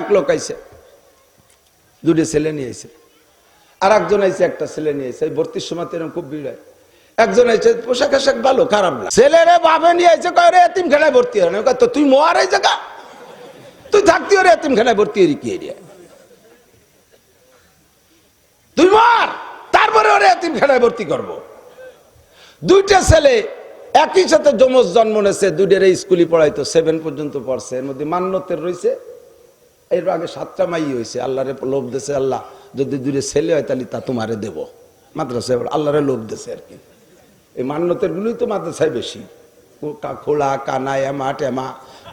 এক লোক আইছে। দুটো ছেলে নিয়ে আইছে। আর একজন আইছে, একটা ছেলে নিয়ে এই ভর্তির সময় এরকম খুব ভিড় হয়। একজন আইছে, পোশাক আশাক ভালো, খারাপ না। ছেলেরে বাপে নিয়ে আইছে, কয় রে এতিম খেলায় ভর্তি হয় না। তো তুই মোয়ার এই জায়গা? তুই থাকতি ওরে এতিম খেলায় ভর্তি হরি কি এরিয়া? তুই মার, তারপরে ওরে এতিম খেলায় ভর্তি করব। দুইটা ছেলে একই সাথে যমজ জন্ম নেছে দুইটার স্কুলে পড়াইতো, সেভেন পর্যন্ত পড়ছে। এর মধ্যে মান্যতের রয়েছে। এর আগে সাতটা মাই হয়েছে, আল্লাহরে লোভ দেশে আল্লাহ যদি দূরে ছেলে হয় তাহলে তা তোমারে দেব। মাদ্রাসায় আল্লাহরে লোভ দেশে আর কি। এই মান্যতের গুলোই তো মাদ্রাসায় বেশি। খোলা, কানা, এমা, টেমা,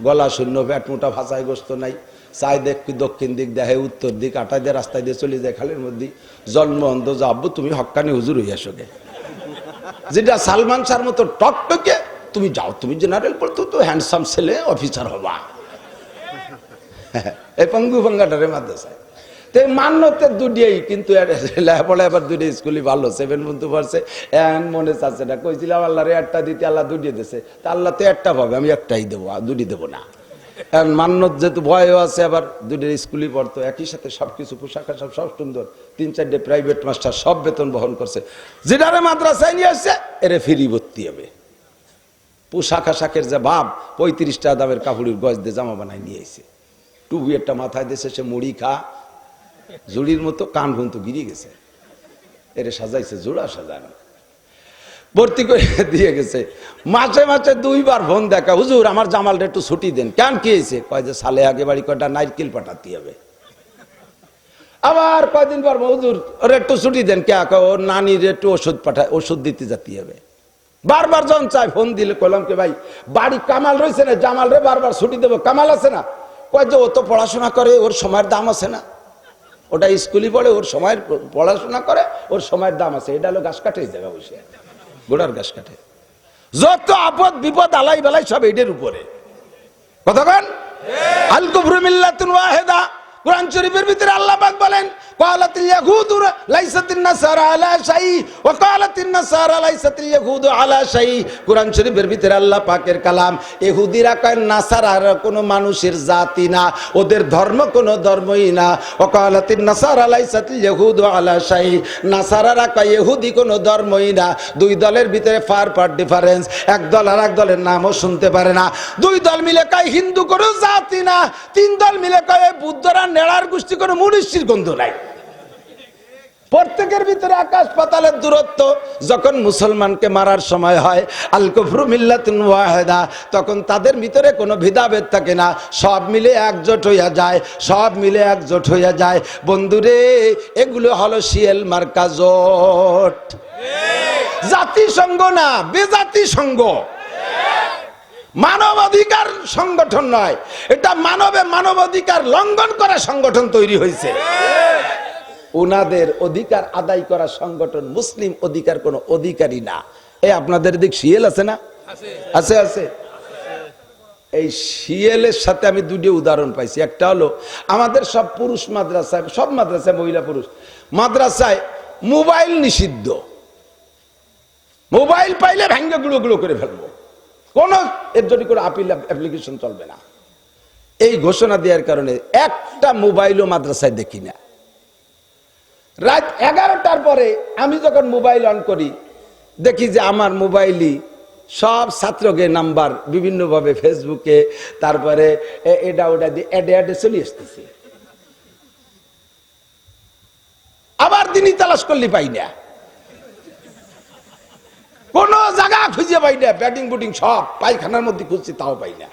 গলা শূন্য, ব্যাট মোটা, ভাষায় গোস্ত নাই। চাই দেখ দক্ষিণ দিক দেখে উত্তর দিক আটাই দিয়ে, রাস্তায় দিয়ে, চলে যায় খালের মধ্যে। জন্ম, অন্ধ, যাব, তুমি হক্কানি হুজুর হইয়া সঙ্গে যেটা সালমান শাহর মতো টকটকে তুমি যাও, তুমি জেনারেল পড়তো তো হ্যান্ডসাম ছেলে অফিসার হবা। এই পঙ্গু পঙ্গাটারে মাদ্রাসায়। তো এই মান্যতের দুটিয়াই কিন্তু লেখাপড়া এবার দুটি স্কুলই ভালো, সেভেন পর্যন্ত পড়ছে। এন মনে চাচ্ছে না কইছিলাম আল্লাহরে একটা দিতে, আল্লাহ দুটিয়ে দিছে। তা আল্লাহ তো একটা পাবে আমি একটাই দেবো দুটি দেবো না। এখন মান্যত যেহেতু ভয়ও আছে আবার দুটির স্কুলই পড়তো, একই সাথে সব কিছু পোশাক আশাক সব সুন্দর। তিন চারটে প্রাইভেট মাস্টার সব বেতন বহন করছে। যেটারে মাদ্রাসায় নিয়ে আসছে, এরে ফিরি ভর্তি হবে। পোশাক আশাকের যে ভাব, পঁয়ত্রিশটা দামের কাপড়ের গজ দিয়ে জামা বানাই নিয়ে এসে টুবি একটা মাথায় দিয়েছে সে মুড়ি খা। জুড়ির মতো কান ঘুন্ত গিরিয়ে গেছে। এরে সাজাইছে, জোড়া সাজানো। ভর্তি করে দিয়ে গেছে। মাসে মাসে দুইবার ফোন দেখা। হুজুর, আমার জামালটা একটু ছুটি দেন। কেন কি হয়েছে? কয় যে, সালে আগে বাড়ি কয়টা? নারকেল পাঠাতে হবে। আবার কয়দিন পর হুজুর, ওর একটু ছুটি দেন। কে ওর নানির একটু ওষুধ পাঠায় ওষুধ দিতে যেতে হবে। বারবার যখন চাই ফোন দিলে কলাম কে, ভাই, বাড়ি কামাল রয়েছে না? জামাল রে, বারবার ছুটি দেবো। কামাল আছে না? কয় যে ও তো পড়াশোনা করে ওর সময়ের দাম আছে না। ওটা স্কুলে পড়ে ওর সময়ের পড়াশোনা করে ওর সময়ের দাম আছে। এটা হলো গাছ কাটে জায়গা বসে গোড়ার গাছ কাটে যত আপদ বিপদ আলাই বেলাই সব এটার উপরে। কথা বলেন আল কুফরু মিল্লাতুন কোরআন শরীফের ভিতরে আল্লাহ পাক বলেন قالت اليهود ليست النصارى على شيء وقالت النصارى ليست اليهود على شيء কোরআন শরীফের ভিতরে আল্লাহ পাকের কালাম ইহুদিরা কয় নাসারার কোনো মানুষের জাতি না ওদের ধর্ম কোনো ধর্মই না وقالت النصارى ليست اليهود على شيء নাসারারা কয় ইহুদি কোনো ধর্মই না দুই দলের ভিতরে ফার ফার ডিফারেন্স এক দল আর এক দলের নামও শুনতে পারে না দুই দল মিলে কয় হিন্দু কোনো জাতি না তিন দল মিলে কয় এই বুদ্ধরা নেড়ার গোষ্ঠী কোনো মুনিশির গন্ধ নাই প্রত্যেকের ভিতরে আকাশ পাতালের দূরত্ব। যখন মুসলমানকে মারার সময় হয় আল কুফরু মিল্লাতুন তখন তাদের ভিতরে কোনো ভেদাভেদ থাকে না। সব মিলে একজোট হইয়া যায়, সব মিলে একজোট হইয়া যায়। বন্ধুরে, এগুলো হলো শিয়েল মার্কা জোট। জাতিসংঘ না বেজাতি সংঘ মানবাধিকার সংগঠন নয়, এটা মানবে মানবাধিকার লঙ্ঘন করা সংগঠন তৈরি হয়েছে ওনাদের অধিকার আদায় করা সংগঠন মুসলিম অধিকার কোনো অধিকারী না। এই আপনাদের দিক শিয়েল আছে না? আছে। আছে এই শিয়েলের সাথে আমি দুটি উদাহরণ পাইছি। একটা হলো আমাদের সব পুরুষ মাদ্রাসায় সব মাদ্রাসায় মহিলা পুরুষ মাদ্রাসায় মোবাইল নিষিদ্ধ। মোবাইল পাইলে ভেঙ্গে গুঁড়ো গুঁড়ো করে ফেলব। কোন এর জন্য করে আপিল অ্যাপ্লিকেশন চলবে না। এই ঘোষণা দেওয়ার কারণে একটা মোবাইলও মাদ্রাসায় দেখি না। রাত এগারোটার পরে আমি যখন মোবাইল অন করি, দেখি যে আমার মোবাইলই সব ছাত্রকে নাম্বার বিভিন্নভাবে ফেসবুকে, তারপরে এটা ওটা দিয়ে অ্যাডে অ্যাডে চলে আসতেছে। আবার দিনই তালাশ করলে পাই না। কোন জায়গা খুঁজে পাই না, ব্যাটিং, বুটিং সব পায়খানার মধ্যে খুঁজছি, তাও পাই না।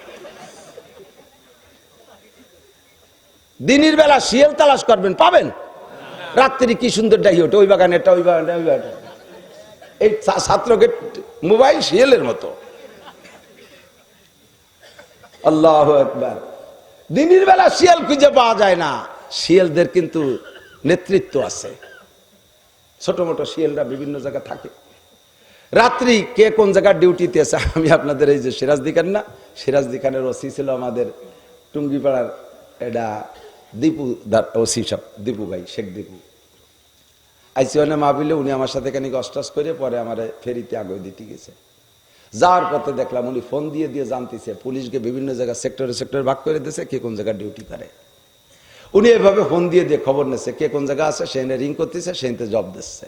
দিনের বেলা শিয়াল তালাশ করবেন, পাবেন? রাত্রি কি সুন্দর ডাই ওঠে, ওই বাগানে ওই বাগানে ওই এই ছাত্রকে মোবাইল শিয়ালের মতো। আল্লাহ একবার দিনের বেলা শিয়াল খুঁজে পাওয়া যায় না। শিয়ালদের কিন্তু নেতৃত্ব আছে। ছোট মোটো শিয়ালরা বিভিন্ন জায়গায় থাকে। রাত্রি কে কোন জায়গার ডিউটিতে আছে, আমি আপনাদের এই যে সিরাজদি খান না সিরাজদি খানের ওসি ছিল আমাদের টুঙ্গিপাড়ার, এটা দীপু ওসি সব, দীপু ভাই, শেখ দীপু। আইসি ওনে মাহবিলে উনি আমার সাথে খানিক অস্টাস করে পরে আমার ফেরিতে আগে দিতে গেছে। যাওয়ার পথে দেখলাম উনি ফোন দিয়ে দিয়ে জানতেছে, পুলিশকে বিভিন্ন জায়গায় সেক্টরে সেক্টরে ভাগ করে দিয়েছে, কে কোন জায়গায় ডিউটি করে। উনি এভাবে ফোন দিয়ে দিয়ে খবর নিচ্ছে কে কোন জায়গা আছে, সে রিং করতেছে, সে জব দিচ্ছে।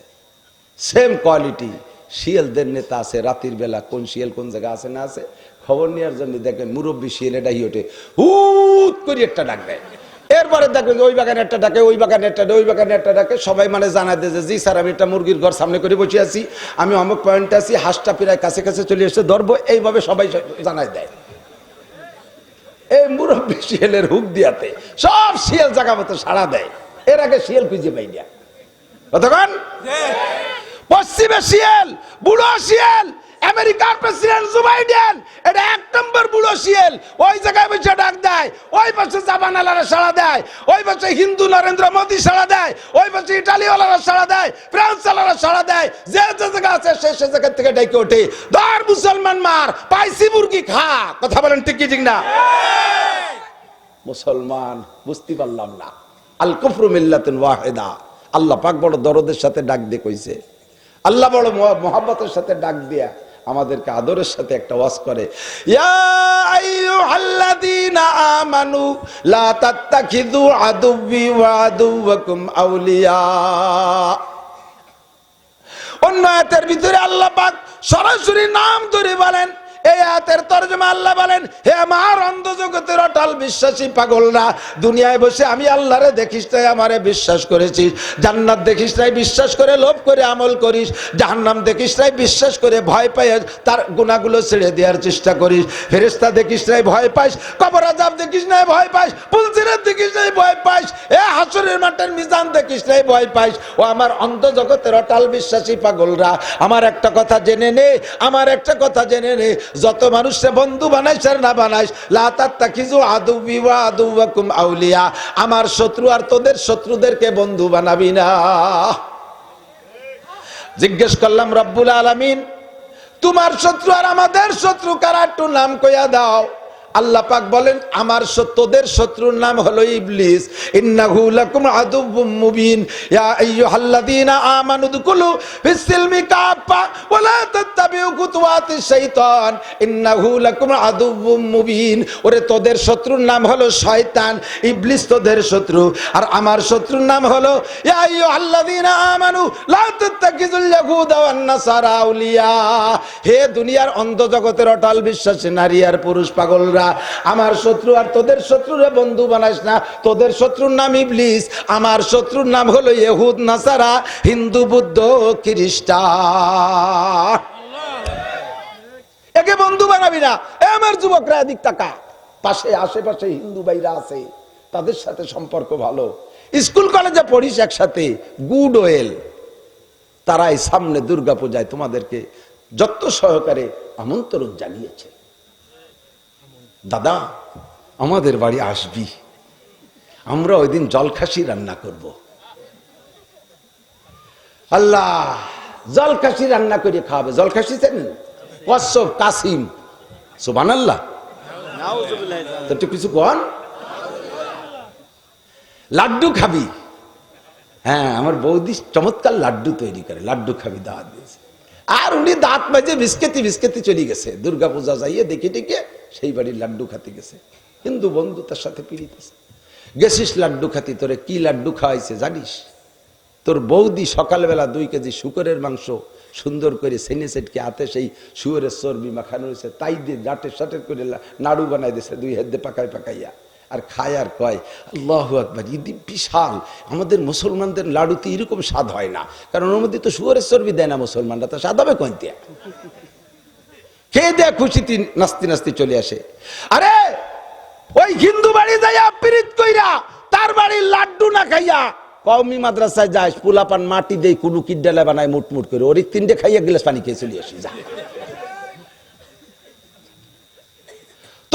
সেম কোয়ালিটি শিয়ালদের নেতা আছে, রাতের বেলা কোন শিয়াল কোন জায়গা আছে, না আছে, খবর নেওয়ার জন্য দেখবেন মুরব্বী শিয়াল এটা ওঠে হুট করে একটা ডাক দেয়। এরপরে দেখবেন ওই বাগানে একটা ডাকে ওই বাগানে একটা ডাকে, ওই বাগানে একটা ডাকে। সবাই মানে দেয় যে জি স্যার আমি একটা মুরগির ঘর সামনে করে বসে আছি। আমি অমুক পয়েন্টে আছি হাঁসটা প্রায় কাছে কাছে চলে এসে ধরবো। এইভাবে সবাই জানায় দেয়। এই মুরব্বী শিয়ালের হুক দিয়াতে সব শিয়াল জায়গা মতো সাড়া দেয়। এর আগে শিয়াল খুঁজে পাই না। কতক্ষণ? পশ্চিমে শিয়াল বুড়ো শিয়াল আমেরিকার প্রেসিডেন্ট জো বাইডেন, এটা এক নম্বর বুড়ো শিয়াল। ওই জায়গায় বসে ডাক দেয়, ওই পাশে জাপানালারা সাড়া দেয়, ওই পাশে হিন্দু নরেন্দ্র মোদী সাড়া দেয়, ওই পাশে ইটালিওয়ালারা সাড়া দেয় ফ্রান্স ওয়ালারা সাড়া দেয়, যে যে জায়গা আছে সে সে জায়গা থেকে ডেকে ওঠে। ধর মুসলমান মার, পাইসি মুরগি খা। কথা বলেন ঠিক ঠিক না? মুসলমান, বুঝতে পারলাম না। আল কুফরু মিল্লাতুন ওয়াহিদা। আল্লাহ পাক বড় দরদের সাথে ডাক দিয়ে কইছে। আল্লাহ বড় মোহাব্বতের সাথে ডাক দিয়া আমাদেরকে আদরের সাথে একটা ওয়াজ করে। আমানু, লা আউলিয়া। অন্য আয়াতের ভিতরে আল্লাহ পাক সরাসরি নাম ধরে বলেন এই আয়াতের তর্জমা আল্লাহ বলেন, হে আমার অন্ধ জগতের অটল বিশ্বাসী পাগলরা, দুনিয়ায় বসে আমি আল্লাহরে দেখিস তাই আমারে বিশ্বাস করেছিস। জান্নাত দেখিস তাই বিশ্বাস করে লোভ করে আমল করিস। জাহান্নাম দেখিস তাই বিশ্বাস করে ভয় পাই তার গুণাগুলো ছেড়ে দেওয়ার চেষ্টা করিস। ফেরেস্তা দেখিস তাই ভয় পাইস। কবর আজাব দেখিস নাই, ভয় পাইস। পুলসিরাত দেখিস নাই, ভয় পাইস। এ হাসুরের মাঠের মিজান দেখিস নাই, ভয় পাইস। ও আমার অন্ত জগতের অটাল বিশ্বাসী পাগলরা, আমার একটা কথা জেনে নে, আমার একটা কথা জেনে নে। যত মানুষে বন্ধু বানাইস আর না বানাইস লাতার তাকিজু আদু বিওয়া আদু আউলিয়া। আমার শত্রু আর তোদের শত্রুদেরকে বন্ধু বানাবি না। জিজ্ঞেস করলাম, রব্বুল আলামিন, তোমার শত্রু আর আমাদের শত্রু কারা? একটু নাম কইয়া দাও। আল্লাহ পাক বলেন, আমার সত্যদের শত্রুর নাম হলো ইবলিস। ইন্নাহু লাকুম আদুব্বুম মুবিন। ইয়া আইয়ুহাল্লাযীনা আমানু দুকুলু ফিস-সিলমি কাফা ওয়া লা তাত্তাবিউ খুতুওয়াতিশ শাইতান। ইন্নাহু লাকুম আদুব্বুম মুবিন। ওরে, তোদের শত্রুর নাম হলো শয়তান, ইবলিস তোদের শত্রু। আর আমার শত্রুর নাম হলো, ইয়া আইয়ুহাল্লাযীনা আমানু লা তাত্তাখিযুল ইয়াহুদা ওয়ান নাসারা আউলিয়া। হে দুনিয়ার অন্ধ জগতের অটল বিশ্বাসী নারী আর পুরুষ পাগলরা আমার শত্রু আর তোদের শত্রুরে বন্ধু বানাইস না। তোদের শত্রুর নাম ইবলিস, আমার শত্রুর নাম হলো ইহুদ, নাসারা, হিন্দু, বুদ্ধ, খ্রিস্টান। একে বন্ধু বানাবি না। এ আমার যুবকরা, এদিক টাকা পাশে, আশেপাশে হিন্দু ভাইরা আছে। তাদের সাথে সম্পর্ক ভালো। স্কুল, কলেজে পড়িস একসাথে। Good well. তারাই সামনে দুর্গা পূজায় তোমাদেরকে যত সহকারে আমন্ত্রণ জানিয়েছে। দাদা, আমাদের বাড়ি আসবি। আমরা ওই দিন জলখাসি রান্না করব। আল্লাহ, জলখাসি রান্না করে খাওয়াবে। জলখাসি চেনেন? কশ্যপ কাসিম। সুবান আল্লাহ কিছু কন? লাড্ডু খাবি। হ্যাঁ আমার বৌদি চমৎকার লাড্ডু তৈরি করে। লাড্ডু খাবি, দাওয়াত দিয়েছে। আর উনি দাঁত মাঝে বিস্কেতি বিস্কেতি চলে গেছে। দুর্গা পূজা যাইয়ে দেখে টেকে সেই বাড়ির লাড্ডু খাতে গেছে। হিন্দু বন্ধু তার সাথে পিড়িতেছে গেছিস লাড্ডু খাতি, তোরে কি লাড্ডু খাওয়াইছে জানিস? তোর বৌদি সকালবেলা দুই কেজি শুকরের মাংস সুন্দর করে সেনে সেটকে হাতে সেই শুয়োরের চর্বি মাখানো হয়েছে, তাই দিয়ে ডাটের সাটের করে নাড়ু বানাই দিয়েছে দুই হাত পাকাই পাকাইয়া। আর খায় আর কয় আল্লাহ আকবার ইদি বিশাল। আমাদের মুসলমানদের লাড়ুতে এরকম স্বাদ হয় না। কারণ ওর মধ্যে তো শুয়োরের চর্বি দেয় না মুসলমানরা, তো স্বাদ হবে কন্তিয়া খেয়ে দেয়া খুশিতে নাস্তি নাস্তি চলে আসে। আরে, ওই হিন্দু বাড়ি যাইয়া পিরিত কইরা তার বাড়ির লাড্ডু না খাইয়া কওমি মাদ্রাসায় যাস, পুলাপান মাটি দেই কুলু কিডালে বানায় মুটমুট করে ওর তিনটে খাইয়া গিলাস পানি খেয়ে চলে আসি, যা।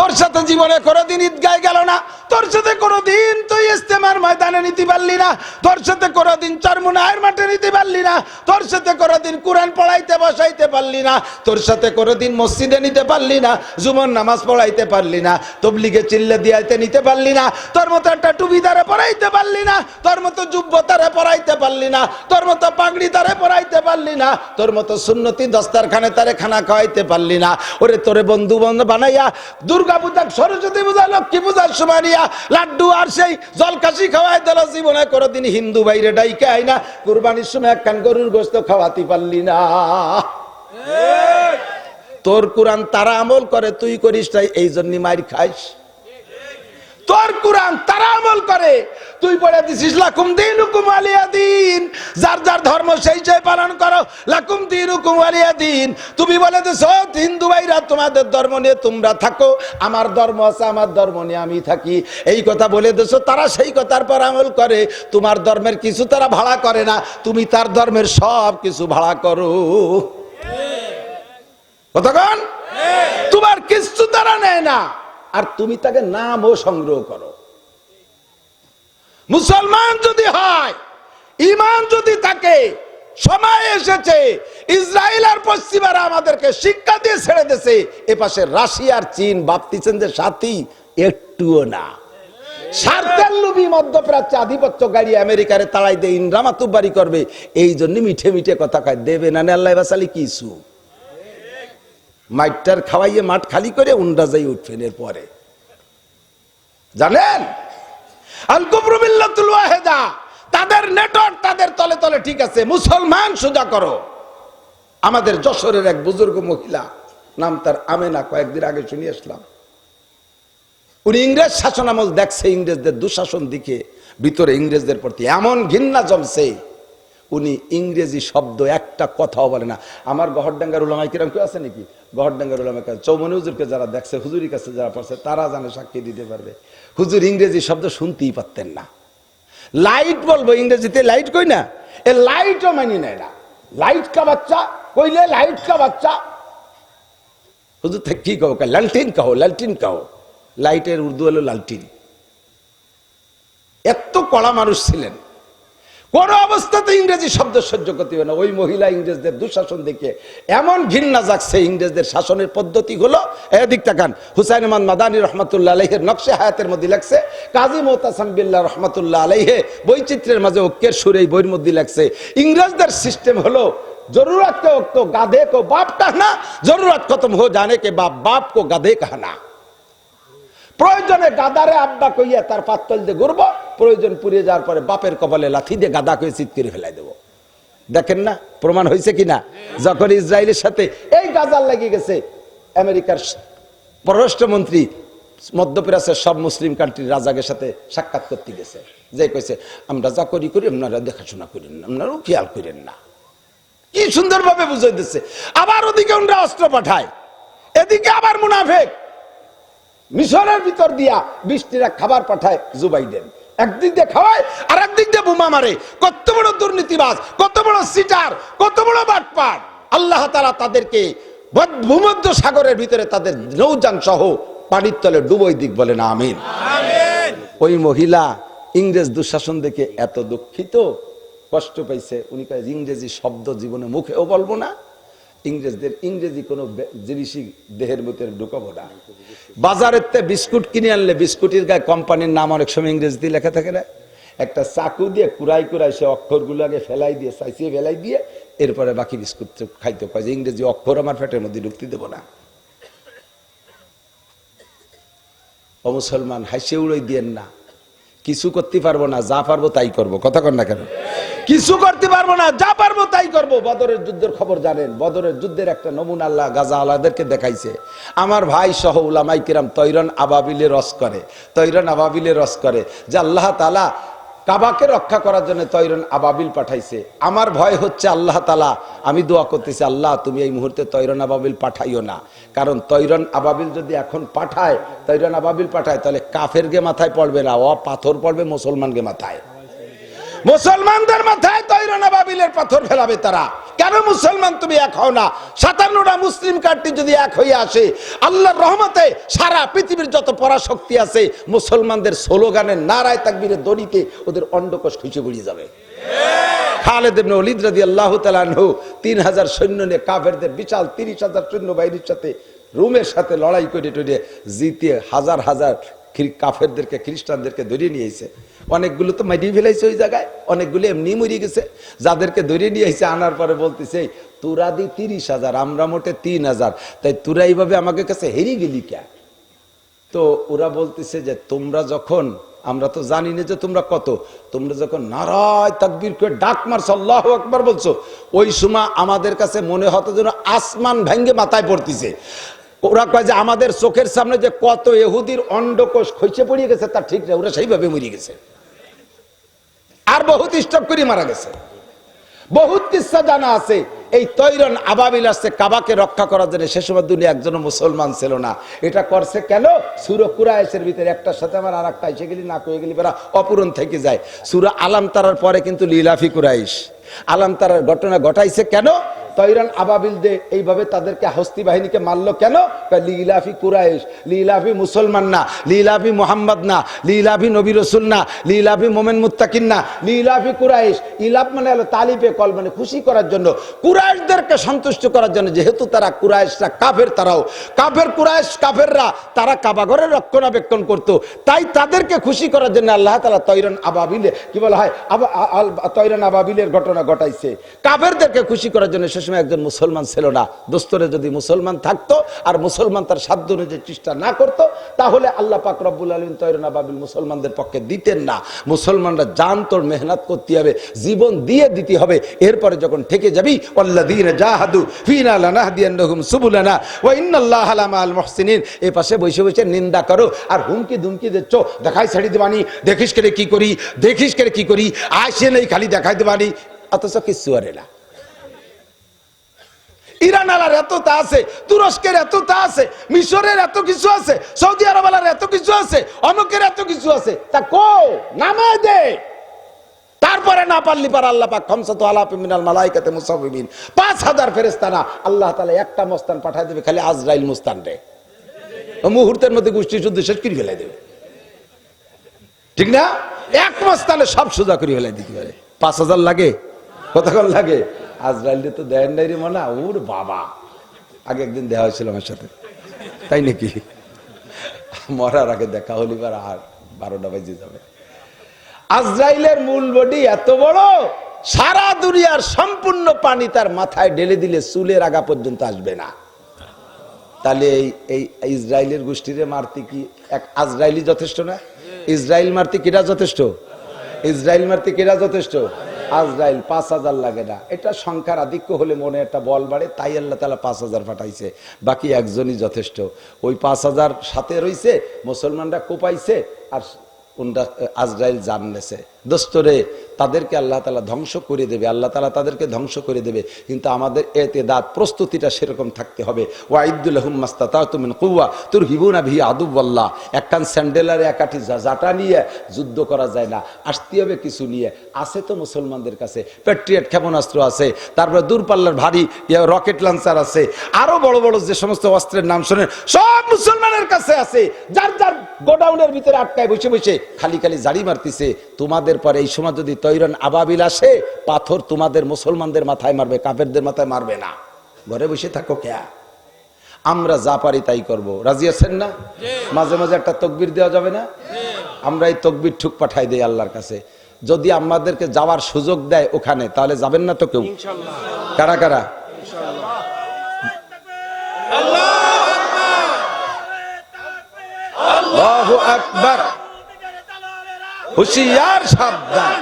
তোর সাথে জীবনে কোনোদিন ঈদগায় গেল না তোর সাথে কোনোদিন তুই ইস্তেমার ময়দানে নিতে পারলি না তোর সাথে কোনোদিন চরমুনায়ের মাঠে নিতে পারলি না তোর সাথে কোনোদিন কোরআন পড়াইতে বসাইতে পারলি না তোর সাথে কোনোদিন মসজিদে নিতে পারলি না জুমন নামাজ পড়াইতে পারলি না তবলিগে চিল্লে দিয়াইতে নিতে পারলি না তোর মতো একটা টুবিদারে পড়াইতে পারলি না তোর মতো যুব্বতারে পড়াইতে পারলি না তোর মতো পাগড়ি তারে পড়াইতে পারলি না তোর মতো সুন্নতি দস্তারখানে তারে খানা খাওয়াইতে পারলি না ওরে তোরে বন্ধু বন্ধু বানাইয়া দুর্গা দুর্গা পূজা সরস্বতী পূজা লক্ষ্মী পূজা সুমানিয়া লাড্ডু আর সেই জলকাশি খাওয়াই দিল জীবনে কোনোদিন হিন্দু বাইরে ডাইকে আই না। কুরবানির সময় একখান গরুর গোস্ত খাওয়াতে পারলি না। তোর কোরআন তারা আমল করে তুই করিস তাই এই জন্য মার খাইস। তোর কোরআন তারা আমল করে। তুই পড়ে দিছিস লাকুম দিন হুকুম আলিয়া দিন। যার যার ধর্ম সেই সেই পালন করো। লাকুম দিন হুকুম আলিয়া দিন। তুমি বলে দিছ হিন্দু ভাইরা তোমাদের ধর্ম নিয়ে তোমরা থাকো। আমার ধর্ম আছে আমার ধর্ম নিয়ে আমি থাকি। এই কথা বলে দিছ তারা সেই কথার পর আমল করে। তোমার ধর্মের কিছু তারা ভাড়া করে না তুমি তার ধর্মের সব কিছু ভাড়া করো। কতক্ষণ? তোমার কিছু তারা নেয় না। আর তুমি তাকে নামও সংগ্রহ করো। মুসলমান যদি হয় ইমান যদি থাকে, সময় এসেছে, ইসরায়েল আর পশ্চিমারা আমাদেরকে শিক্ষা দিয়ে ছেড়ে দিয়েছে, এ পাশে রাশিয়ার চীন ভাবতেছেন যে, সাথী, একটুও না। লোভী মধ্যপ্রাচ্যে আধিপত্য গাড়ি আমেরিকারে তাড়াই দিয়ে ইন্দ্রামাতুবারি করবে এই জন্য মিঠে মিঠে কথা কয়, দেবে না আল্লাহ বাসালি কিছু মাইটটার খাওয়াইয়ে মাঠ খালি করে উন্ডা যাই উঠবেন পরে জানেন? তাদের নেটওয়ার্ক তাদের তলে তলে ঠিক আছে, মুসলমান সোজা করো। আমাদের যশোরের এক বুজুর্গ মহিলা, নাম তার আমেনা, কয়েকদিন আগে শুনে আসলাম। উনি ইংরেজ শাসন আমল দেখছে, ইংরেজদের দুঃশাসন দিকে, ভিতরে ইংরেজদের প্রতি এমন ঘৃণা জমছে। উনি ইংরেজি শব্দ একটা কথাও বলে না। আমার গহরডাঙ্গার উলামাই কিরম কেউ আছে নাকি? গহরডাঙ্গার উলামাই কাছে চৌমনি হুজুরকে যারা দেখছে, হুজুরের কাছে যারা পড়ছে, তারা জানে সাক্ষী দিতে পারবে। হুজুর ইংরেজি শব্দ শুনতেই পারতেন না। লাইট বলব, ইংরেজিতে লাইট কই না? এ লাইটও মানি নেয় না। লাইট কা বাচ্চা? কইলে লাইট কা বাচ্চা? হুজুর থেকে কি কহো লালটিন কাহো লালটিন কাহো লাইটের উর্দু হলো লালটিন। এত কড়া মানুষ ছিলেন। কোন অবস্থাতে ইংরেজি শব্দ সহ্য করতে হবে না ওই মহিলা ইংরেজদের দুঃশাসন দেখে এমন ঘৃণা জাগছে ইংরেজদের শাসনের পদ্ধতি হলো এদিক তাকান হুসাইন মান মাদানী রহমতুল্লাহ আলহের নকশে হায়াতের মধ্যে লাগছে কাজী মোহতাসাম বিল্লাহ রহমতুল্লাহ আলহে বৈচিত্র্যের মাঝে ঐক্যের সুরে এই বইয়ের মধ্যে লাগছে ইংরেজদের সিস্টেম হলো जरूरत को तो गाधे को बाप कहना जरूरत खत्म हो जाने के बाद बाप को गाधे कहना প্রয়োজনে গাদারে আব্বা কইয়া তার পাত্তল দিয়ে ঘুরব, প্রয়োজন পুড়িয়ে যাওয়ার পরে বাপের কপালে লাথি দিয়ে গাদা কয়ে চিৎ করে ফেলাই দেবো। দেখেন না, প্রমাণ হয়েছে কিনা? যখন ইসরায়েলের সাথে এই গাজার লেগে গেছে, আমেরিকার পররাষ্ট্রমন্ত্রী, মধ্যপ্রাচ্যের সব মুসলিম কান্ট্রির রাজাকের সাথে সাক্ষাৎ করতে গেছে। যে কইছে, আমরা যা করি করি, আপনারা দেখাশোনা করেন না, আপনারাও খেয়াল করেন না। কি সুন্দরভাবে বুঝাই দিচ্ছে। আবার ওদিকে ওনরা অস্ত্র পাঠায়। এদিকে আবার মুনাফেক। মিশরের ভিতর দিয়া বৃষ্টিরা খাবার পাঠায় জুবাইডেন একদিক দিয়ে খাওয়ায় আর একদিক দিয়ে বোমা মারে। কত বড় দুর্নীতিবাজ কত বড় সিটার কত বড় বাটপাট আল্লাহ তারা তাদেরকে ভূমধ্য সাগরের ভিতরে তাদের নৌযান সহ পানির তলে ডুবই দিক বলে না আমিন। ওই মহিলা ইংরেজ দুঃশাসন দেখে এত দুঃখিত কষ্ট পাইছে। উনি কয় ইংরেজি শব্দ জীবনে মুখেও বলব না। ইংরেজদের, ইংরেজি কোনো জিনিসই দেহের মধ্যে ঢুকাবো না। বাজারের তে বিস্কুট কিনে আনলে বিস্কুটের গায়ে কোম্পানির নাম অনেক সময় ইংরেজিতে লেখা থাকে না। একটা চাকু দিয়ে কুড়াই কুড়াই সে অক্ষরগুলো আগে ফেলাই দিয়ে চাইছিয়ে ফেলাই দিয়ে এরপরে বাকি বিস্কুট খাইতে যে ইংরেজি অক্ষর আমার পেটের মধ্যে ঢুকতে দেবো না। ও মুসলমান, হাসে উড়ই দিয়েন না। কিছু করতে পারব না, যা পারব তাই করব। কথা কর না কেন? কিছু করতে পারব না, যা পারব তাই করব। বদরের যুদ্ধের খবর জানেন, বদরের যুদ্ধের একটা নমুনা আল্লাহ গাজা আলাদেরকে দেখাইছে। আমার ভাই সহ উলামাই কিরাম তৈরন আবাবিলে রস করে, তৈরন আবাবিলে রস করে, যে আল্লাহ তালা কাবাকে রক্ষা করার জন্য তৈরন আবাবিল পাঠাইছে। আমার ভয় হচ্ছে আল্লাহ তালা আমি দোয়া করতেছি, আল্লাহ তুমি এই মুহূর্তে তৈরন আবাবিল পাঠাইও না। কারণ তৈরন আবাবিল যদি এখন পাঠায়, তৈরন আবাবিল পাঠায়, তাহলে কাফের গে মাথায় পড়বে না ও পাথর পড়বে, মুসলমানকে মাথায়। মুসলমানদের মাথায় তৈরনা বাবিলের পাথর ফেলাবে তারা। কেন মুসলমান তুমি এক হও না? সাতান্নটা মুসলিম কার্ডটি যদি এক হয়ে আসে, আল্লাহর রহমতে সারা পৃথিবীর যত পরাশক্তি আছে, মুসলমানদের স্লোগানের নারায় তাকবীরের দড়িতে ওদের অন্ডকোষ খুঁজে বেরিয়ে যাবে। খালেদ ইবনে ওলিদ রাদিয়াল্লাহু তাআলা আনহু 3000 সৈন্য নিয়ে কাফেরদের বিশাল 30000 সৈন্য বাহিনীর সাথে রোমের সাথে লড়াই করে জিতে হাজার হাজার কাফেরদেরকে, খ্রিস্টানদেরকে ধরিয়ে নিয়ে এসে অনেকগুলো তো মারিয়ে ফেলাইছে ওই জায়গায় অনেকগুলো এমনি মরিয়ে গেছে। যাদেরকে ধরিয়ে নিয়ে এসে আনার পরে বলতেছে "এই, তোরা দি তিরিশ হাজার আমরা মোটে তিন হাজার। তাই তোরা এইভাবে আমাকে কাছে হেরিয়ে গেলি কে তো ওরা বলতেছে যে তোমরা যখন আমরা তো জানি না যে তোমরা কত তোমরা যখন নারায় তাকবীর করে ডাক মারছ আল্লাহ আকবার বলছো ওই সময় আমাদের কাছে মনে হতো যেন আসমান ভেঙ্গে মাথায় পড়তেছে। ওরা কয় যে আমাদের চোখের সামনে যে কত এহুদির অন্ডকোষ খইচে পড়িয়ে গেছে তার ঠিক না ওরা সেইভাবে মরে গেছে। আর বহুত স্টক করে মারা গেছে। বহুত কিসা জানা আছে, এই তৈরন আবাবিল আসছে কাবাকে রক্ষা করার জন্য। সে সময় দুনিয়া একজন মুসলমান ছিল না। এটা করছে কেন? সুর কুরায়েসের ভিতরে একটার সাথে আমার আর একটা এসে গেলি, না কয়ে গেলি, বেড়া অপূরণ থেকে যায়। সুর আলাম তারার পরে কিন্তু লীলাফি কুরাইশ। আলাম তারার ঘটনা ঘটাইছে কেন? তৈরান আবাবিল দে, এইভাবে তাদেরকে হস্তি বাহিনীকে মারলো কেন? লিলাফি কুরাইশ, লিলাফি মুসলমান না, লিলাফি মোহাম্মদ না, লিলাফি নবী রসুল না, লিলাফি মোমেন মুত্তাকিন না, লিলাফি কুরাইশ। ইলাফ মানে হলো তালিপে কল মানে খুশি করার জন্য। কুরাইশদেরকে সন্তুষ্ট করার জন্য, যেহেতু তারা কুরাইশরা কাফের তারাও। কাফের কুরাইশ কাফেররা, তারা কাবাঘরের রক্ষণাবেক্ষণ করত। তাই তাদেরকে খুশি করার জন্য আল্লাহ তালা তৈরন আবাবিলে, কি বলা হয়? তৈরন আবাবিলের ঘটনা ঘটাইছে। কাফেরদেরকে খুশি করার জন্য সে সময় একজন মুসলমান ছিল না। দোস্তরে যদি মুসলমান থাকতো আর মুসলমান তার সাধ্য অনুযায়ী চেষ্টা না করত, তাহলে আল্লাহ পাক রব্বুল আলম তৈরন আবাবিল মুসলমানদের পক্ষে দিতেন না। মুসলমানরা জান তোর মেহনত করতে হবে, জীবন দিয়ে দিতে হবে। এরপরে যখন ঠেকে যাবি দেখিস করে কি করি, দেখিস করে কি করি, আসে নেই, খালি দেখাই দেবানি। অথচ কিচ্ছু আরে না। ইরান আলার এত তা আছে, তুরস্কের এত তা আছে, মিশরের এত কিছু আছে, সৌদি আরব আলার এত কিছু আছে, অমুকের এত কিছু আছে। তা কো? নামায় দে। তারপরে না পারলি পার আল্লাহ পাক খমসা তো আলাপ মিনাল মালাইকাতে মুসাফিবিন পাঁচ হাজার ফেরেস্তানা আল্লাহ তালা একটা মস্তান পাঠায় দেবে, খালি আজরাইল মুস্তান রে মুহূর্তের মধ্যে গোষ্ঠী শুদ্ধ শেষ করে ফেলাই দেবে। ঠিক না? এক মস্তানে সব সোজা করে ফেলাই দিতে পারে। পাঁচ হাজার লাগে? কতক্ষণ লাগে? আজরাইল তো দেন নাই রে মনা ওর বাবা। আগে একদিন দেওয়া হয়েছিল আমার সাথে। তাই নাকি? মরার আগে দেখা হলি বার আর বারোটা বাজে যাবে। আজরাইলের মূল বডি এত বড়, সারা দুনিয়ার সম্পূর্ণ পানি তার মাথায় ঢেলে দিলে চুলের আগা পর্যন্ত আসবে না। তাহলে এই এই ইসরায়েলের গোষ্ঠীরে মারতে কি এক আজরাইলি যথেষ্ট না? ইসরায়েল মারতে কিরা যথেষ্ট? ইসরায়েল মারতে কেরা যথেষ্ট? আজরাইল পাঁচ হাজার লাগে না। এটা সংখ্যার আধিক্য হলে মনে একটা বল বাড়ে, তাই আল্লাহ তালা পাঁচ হাজার পাঠাইছে। বাকি একজনই যথেষ্ট। ওই পাঁচ হাজার সাথে রইছে, মুসলমানরা কোপাইছে, আর আজরাইল জান নেছে। দোস্তরে তাদেরকে আল্লাহ তালা ধ্বংস করে দেবে, আল্লাহ তালা তাদেরকে ধ্বংস করে দেবে। কিন্তু আমাদের এতে দাঁত প্রস্তুতিটা সেরকম থাকতে হবে। ওয়াইদুল হুম্মাস্তা তুমি কুয়া তোর হিবুনা ভি আদুবাল্লাহ একখান স্যান্ডেল আর একাটি জাটা নিয়ে যুদ্ধ করা যায় না, আসতে হবে কিছু নিয়ে। আছে তো মুসলমানদের কাছে, প্যাট্রিয়েট ক্ষেপণাস্ত্র আছে, তারপরে দূরপাল্লার ভারী ইয়ে রকেট লঞ্চার আছে। আরও বড় বড় যে সমস্ত অস্ত্রের নাম শোনেন, সব মুসলমানের কাছে আছে। যার যার গোডাউনের ভিতরে আটকায় বসে বসে খালি খালি জাড়ি মারতিছে। তোমাদের পরে এই সময় যদি তৈরন আবাবিল আসে পাথর তোমাদের মুসলমানদের মাথায় মারবে কাপেরদের মাথায় মারবে না। ঘরে বসে থাকো কে? আমরা যা পারি তাই করব। রাজি আছেন না? মাঝে মাঝে একটা তকবির দেওয়া যাবে না? আমরা এই তকবির ঠুক পাঠাই দেই আল্লাহর কাছে। যদি আমাদেরকে যাওয়ার সুযোগ দেয় ওখানে তাহলে যাবেন না তো কেউ? কারা কারা? আকবার। হুশিয়ার সাবধান।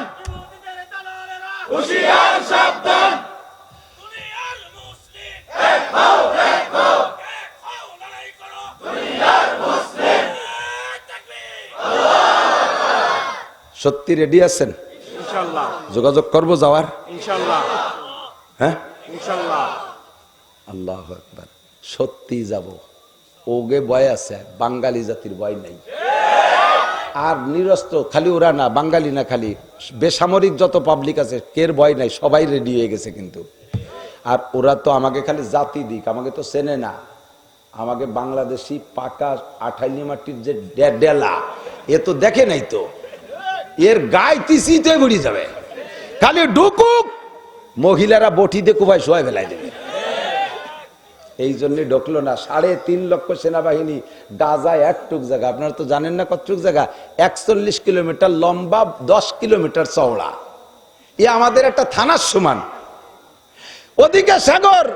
সত্যি রেডি আছেন? যোগাযোগ করব যাওয়ার? হ্যাঁ? আল্লাহ একবার সত্যি যাব। ওগে ভয় আছে বাঙালি জাতির বয় নাই। আর নিরস্ত্র খালি ওরা না, বাঙালি না খালি। বেসামরিক যত পাবলিক আছে, কের ভয় নাই, সবাই রেডি হয়ে গেছে কিন্তু। আর ওরা তো আমাকে খালি জাতি দিক, আমাকে তো চেনে না। আমাকে বাংলাদেশি পাকা আঠাইনি মাটির যে ডেলা, এ তো দেখে নাই তো। এর গায়ে তিসিতে বুড়ি যাবে। খালি ঢুকুক, মহিলারা বটি দিয়ে কুপায় শোয়া ফেলাই দেবে। এই জন্য ঢুকলো না। সাড়ে তিন লক্ষ সেনাবাহিনী গাজায় একটুক জায়গা। আপনারা তো জানেন না কতটুক জায়গা? একচল্লিশ কিলোমিটার লম্বা, দশ কিলোমিটার চওড়া। এ আমাদের একটা থানার সমান। ওদিকে সাগর,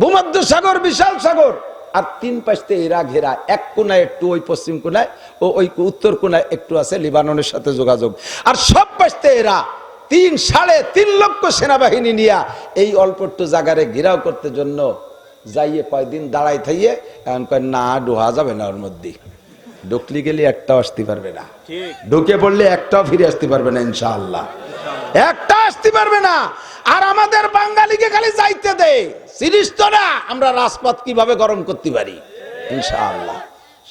ভূমধ্য সাগর, বিশাল সাগর। আর তিন পাশতে এরা ঘেরা। এক কোনায় একটু, ওই পশ্চিম কোনায়, ও ওই উত্তর কোনায় একটু আছে লিবাননের সাথে যোগাযোগ। আর সব পাশতে এরা তিন, সাড়ে তিন লক্ষ সেনাবাহিনী নিয়ে এই অল্প একটু জায়গারে ঘেরাও করতে জন্য যাইয়ে কয়দিন দাঁড়াই থাইয়ে এখন কয় না ডোহা যাবে না ওর মধ্যে। ঢুকলি গেলে একটাও আসতে পারবে না। ঢুকে পড়লে একটাও ফিরে আসতে পারবে না ইনশাআল্লাহ। একটা আসতে পারবে না। আর আমাদের বাঙালিকে খালি যাইতে দে। সিরিজ তো না আমরা রাজপথ কীভাবে গরম করতে পারি? ইনশাআল্লাহ।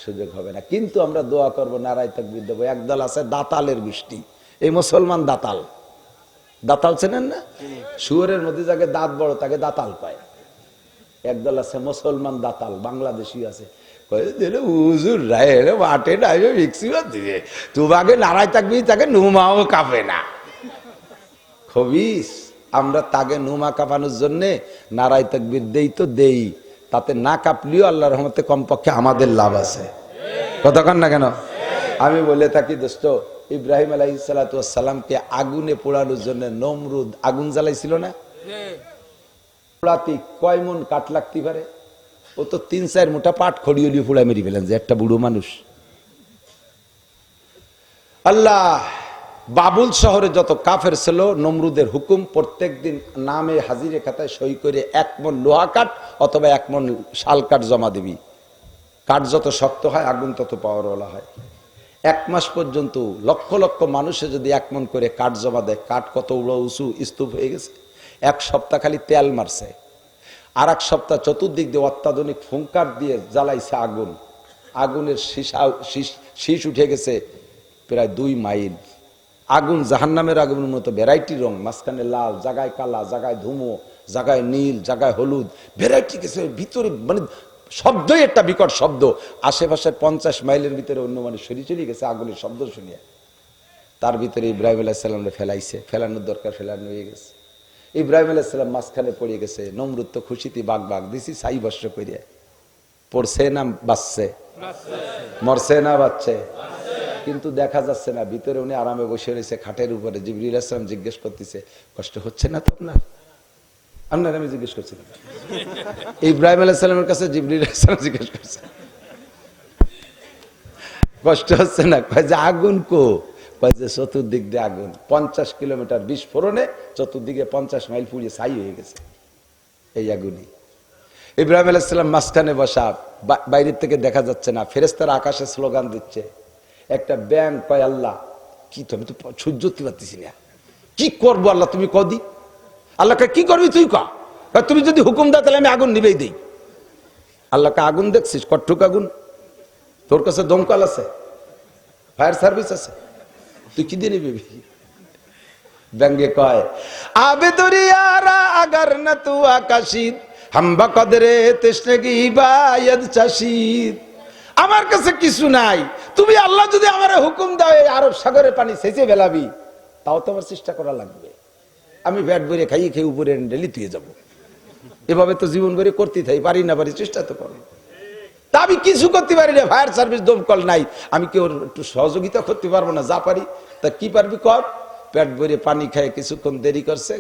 সুযোগ হবে না। কিন্তু আমরা দোয়া করব নারায় তকবির দেবো। একদল আছে দাতালের বৃষ্টি। এই মুসলমান দাতাল। দাতাল চেনেন না? শুয়ারের মধ্যে যাকে দাঁত বড় তাকে দাতাল পায় একদল আছে, মুসলমান দাতাল, বাংলাদেশি আছে। নাড়াই থাকবি, তাকে কাঁপে না। আমরা তাকে নুমা কাঁপানোর জন্যে দেই তো দেই। তাতে না কাঁপলিও আল্লাহ রহমতে কমপক্ষে আমাদের লাভ আছে। কতক্ষণ না কেন? আমি বলে থাকি, দোস্ত, ইব্রাহিম আলাই সালাতামকে আগুনে পোড়ানোর জন্য নমরুদ আগুন জ্বালাইছিল না? পোড়াতে কয় মন কাঠ লাগতে পারে? ও তো তিন, চার মোটা পাট খড়িয়ে ফুড়া মেরি ফেলেন যে একটা বুড়ো মানুষ। আল্লাহ, বাবুল শহরে যত কাফের ছিল, নমরুদের হুকুম প্রত্যেক দিন নামে হাজিরে খাতায় সই করে এক মন লোহা কাঠ অথবা এক মন শাল কাঠ জমা দিবি। কাঠ যত শক্ত হয়, আগুন তত পাওয়ারওয়ালা হয়। এক মাস পর্যন্ত লক্ষ লক্ষ মানুষে যদি এক মন করে কাঠ জমা দেয়, কাঠ কত উড়ো উঁচু, স্তূপ হয়ে গেছে। এক সপ্তাহ খালি তেল মারছে। আর এক সপ্তাহ চতুর্দিক দিয়ে অত্যাধুনিক ফুঙ্কার দিয়ে জ্বালাইছে আগুন। আগুনের শীষা শীষ উঠে গেছে প্রায় দুই মাইল। আগুন জাহান্নামের আগুনের মতো ভ্যারাইটি রং, মাঝখানে লাল জাগায় কালা জাগায় ধুমো জাগায় নীল জাগায় হলুদ। ভ্যারাইটি গেছে ভিতরে মানে শব্দই একটা বিকট শব্দ। আশেপাশের পঞ্চাশ মাইলের ভিতরে অন্য মানুষ সরিয়ে চলে গেছে আগুনের শব্দ শুনিয়ে। তার ভিতরে ইব্রাহিম আলাহিসাল্লামরে ফেলাইছে। ফেলানোর দরকার, ফেলানো হয়ে গেছে। ইব্রাহিম আলাইসাল্লাম মাঝখানে পড়ে গেছে, নমরুদ তো খুশিতে বাঘ বাঘ, দিছি সাই বর্ষ করিয়া পড়ছে না, বাঁচছে। মরছে না বাচ্চে কিন্তু দেখা যাচ্ছে না, ভিতরে উনি আরামে বসে রয়েছে, খাটের উপরে। জিবরিল আসলাম জিজ্ঞেস করতেছে, কষ্ট হচ্ছে না তো আপনার? আপনার আমি জিজ্ঞেস করছিলাম ইব্রাহিম আলাইসাল্লামের কাছে জিবরিল আসলাম জিজ্ঞেস করছে, কষ্ট হচ্ছে না? কয়, যে আগুন কো? যে চতুর্দিক দিয়ে আগুন। পঞ্চাশ কিলোমিটার বিস্ফোরণে চতুর্দিকে পঞ্চাশ মাইল পুড়িয়ে ছাই হয়ে গেছে এই আগুনই ইব্রাহিম আলাইসাল্লাম মাঝখানে বসা বাইরের থেকে দেখা যাচ্ছে না। ফেরেস্তার আকাশে স্লোগান দিচ্ছে, একটা ব্যাং কয়, আল্লাহ, কি তুমি তো সহ্য পারতেছি না। কি করব আল্লাহ, তুমি কদি আল্লাহকে কি করবি তুই ক তুমি যদি হুকুম দাও, তাহলে আমি আগুন নিবেই দিই। আল্লাহকে আগুন দেখছিস? কট্টুক আগুন? তোর কাছে দমকল আছে? ফায়ার সার্ভিস আছে? তুই কি দিয়ে নিবি? ব্যঙ্গে কয়, আবে দরিয়ারা আগার না তু আকাশিদ হাম্বা কদরে তেসনেগি বায়দ আমার কাছে কিছু নাই। তুমি আল্লাহ যদি আমার হুকুম দাও, এই আরব সাগরের পানি সেচে বেলাবি তাও তো আমার চেষ্টা করা লাগবে। আমি ব্যাট বইরে খাইয়ে খেয়ে উপরে ডেলি তুই যাব। এভাবে তো জীবন করে করতে থাই পারি না পারি, চেষ্টা তো করো। তা আমি কিছু করতে পারি না ফায়ার সার্ভিস দমকল নাই। আমি কি ওর একটু সহযোগিতা করতে পারব না? যা পারি, তা কি পারবি কর? পেট ভরে পানি খায় কিছুক্ষণ দেরি করছে।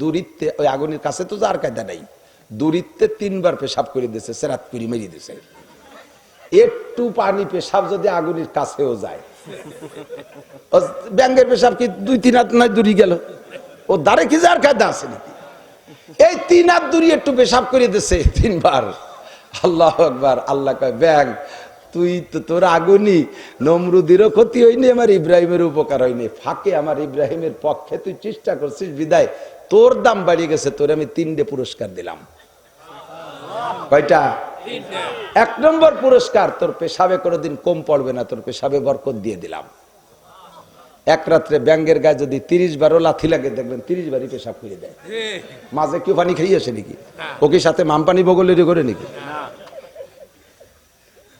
দূরিত্বে, ওই আগুনের কাছে তো যার কায়দা নাই। দূরিত্বে তিনবার পেশাব করে দিয়েছে, সেরাত করে মেরিয়ে দিয়েছে। একটু পানি পেশাব যদি আগুনের কাছেও যায়। ব্যাঙ্গের পেশাব কি দুই তিন হাত নয় দূরি গেল? ও দাঁড়ে কি যার কায়দা আছে নাকি? এই তিন হাত দূরি একটু পেশাব করে দিছে তিনবার। আল্লাহ একবার আল্লাহ কয়, ব্যাং, তুই তো তোর আগুনই। নমরুদিরও ক্ষতি হয়নি, আমার ইব্রাহিমের উপকার হয়নি। ফাঁকে আমার ইব্রাহিমের পক্ষে তুই চেষ্টা করছিস, বিদায়। তোর দাম বাড়িয়ে গেছে, তোর আমি তিনটে পুরস্কার দিলাম। কয়টা? এক নম্বর পুরস্কার, তোর পেশাবে কোনোদিন কম পড়বে না, তোর পেশাবে বরকত দিয়ে দিলাম। এক রাত্রে ব্যাঙ্গের গায়ে যদি তিরিশ বারও লাথি লাগে দেখবেন তিরিশ বারই পেশাব করে দেয় মাঝে কেউ পানি খাইয়েছে নাকি? ওকে সাথে মামপানি পানি বগলের করে নাকি?